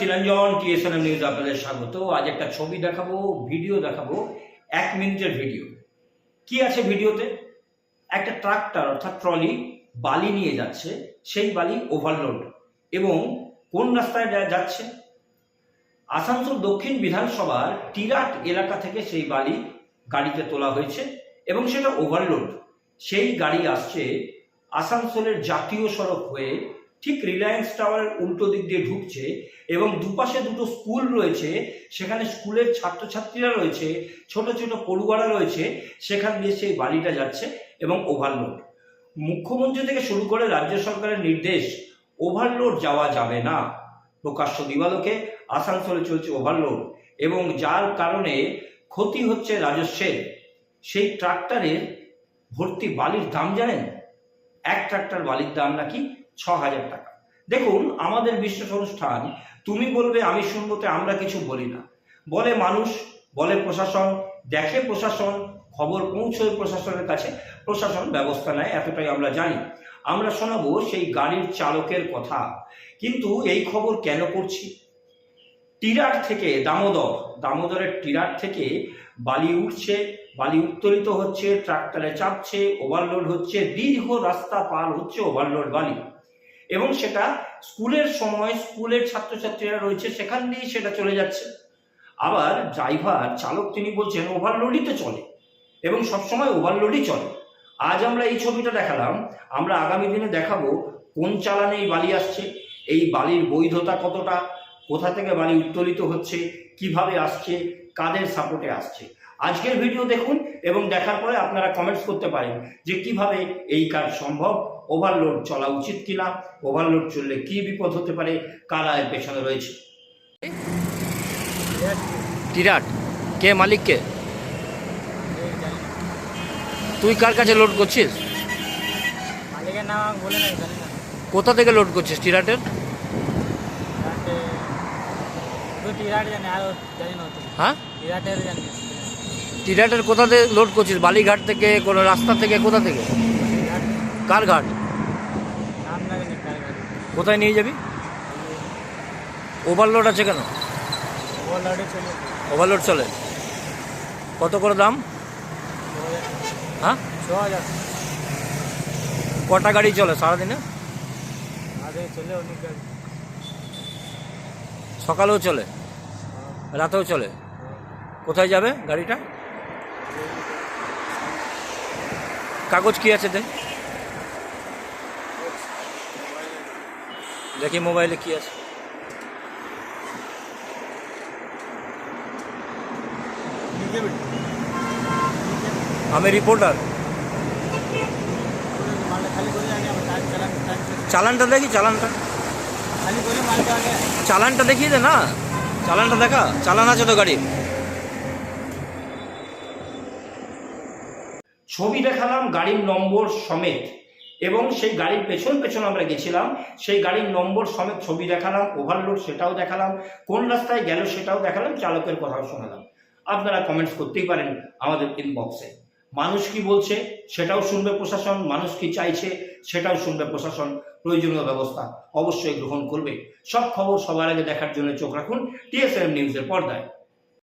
Chiranjan TSNM news আপনাদের স্বাগত। আজ একটা ছবি দেখাবো ভিডিও দেখাবো, এক মিনিটের ভিডিও কি আছে ভিডিওতে একটা ট্রাক্টর অর্থাৎ ট্রলি বালি নিয়ে যাচ্ছে। সেই বালি ওভারলোড এবং কোন রাস্তায় যাচ্ছে? আসানসোল দক্ষিণ বিধানসভার টিরাট এলাকা থেকে সেই বালি গাড়িতে তোলা হয়েছে এবং সেটা ওভারলোড সেই গাড়ি আসছে আসানসোলের জাতীয় সড়ক হয়ে ঠিক রিলায়েন্স টাওয়ারের উল্টো দিক দিয়ে ঢুকছে এবং দুপাশে দুটো স্কুল রয়েছে, সেখানে স্কুলের ছাত্রছাত্রীরা রয়েছে, ছোট ছোট পড়ুয়ারা রয়েছে, সেখান দিয়ে সেই বাড়িটা যাচ্ছে এবং ওভারলোড মুখ্যমন্ত্রী থেকে শুরু করে রাজ্য সরকারের নির্দেশ ওভারলোড যাওয়া যাবে না। প্রকাশ্য দিবালোকে আসানসোলে চলছে ওভারলোড এবং যার কারণে ক্ষতি হচ্ছে রাজস্বের। সেই ট্রাক্টরের ভর্তি বালির দাম জানেন? এক ট্রাক্টর বালির দাম নাকি ছ হাজার টাকা। দেখুন, আমাদের বিশেষ অনুষ্ঠান তুমি বলবে, আমি শুনবোতে আমরা কিছু বলি না। বলে মানুষ, বলে প্রশাসন, দেখে প্রশাসন, খবর পৌঁছয় প্রশাসনের কাছে, প্রশাসন ব্যবস্থা নেয়, এতটাই আমরা জানি। আমরা শোনাবো সেই গাড়ির চালকের কথা। কিন্তু এই খবর কেন করছি? টিরাট থেকে দামোদর, দামোদরের টিরাট থেকে বালি উঠছে, বালি উত্তোলিত হচ্ছে, ট্রাক্টরে চাপছে ওভারলোড হচ্ছে, দীর্ঘ রাস্তা পার হচ্ছে ওভারলোড বালি। এবং সেটা স্কুলের সময় স্কুলের ছাত্রছাত্রীরা রয়েছে, সেখান দিয়েই সেটা চলে যাচ্ছে। আবার ড্রাইভার চালক তিনি বলছেন ওভারলোডই তো চলে এবং সবসময় ওভারলোডই চলে। আজ আমরা এই ছবিটা দেখালাম, আমরা আগামী দিনে দেখাবো কোন চালানে এই বালি আসছে, এই বালির বৈধতা কতটা, কোথা থেকে বালি উত্তোলিত হচ্ছে, কীভাবে আসছে, কাদের সাপোর্টে আসছে। আজকের ভিডিও দেখুন এবং দেখার পরে আপনারা কমেন্টস করতে পারেন যে কীভাবে এই কাজ সম্ভব ওভারলোড চলা উচিত কিনা ওভারলোড চললে কি বিপদ হতে পারে কারা এর পেছনে রয়েছে? টিরাট কে মালিক কে তুই কার কাছে লোড করছিস? মালিকের নাম বলে নাই জানি না। কোথা থেকে লোড করছিস টিরাটের? টিরাট জানি আর জানি না হ্যাঁ? টিরাটের জানি টিরাটের কোথা থেকে লোড করছিস? বালিঘাট থেকে, কোনো রাস্তা থেকে, কোথা থেকে? কার ঘাট? কোথায় নিয়ে যাবি? ওভারলোড আছে কেন? ওভারলোড চলে। কত করে দাম? হ্যাঁ? কটা গাড়ি চলে সারাদিনে? সকালেও চলে, রাতেও চলে। কোথায় যাবে গাড়িটা? কাগজ কি আছে দেখ মোবাইলে কি আছে। আমি রিপোর্টার। চালানটা দেখি, চালানটা। চালানটা দেখিয়ে দে না। চালানটা দেখা, চালান আছে তো গাড়ি ছবি দেখালাম গাড়ির নম্বর সমেত এবং সেই গাড়ির পেছন পেছন আমরা গেছিলাম, সেই গাড়ির নম্বর সমেত ছবি দেখালাম ওভারলোড সেটাও দেখালাম, কোন রাস্তায় গেল সেটাও দেখালাম, চালকের কথাও শোনালাম। আপনারা কমেন্টস করতেই পারেন আমাদের ইনবক্সে মানুষ কি বলছে সেটাও শুনবে প্রশাসন, মানুষ কি চাইছে সেটাও শুনবে প্রশাসন, প্রয়োজনীয় ব্যবস্থা অবশ্যই গ্রহণ করবে। সব খবর সবার আগে দেখার জন্য চোখ রাখুন টিএসএম নিউজের পর্দায়।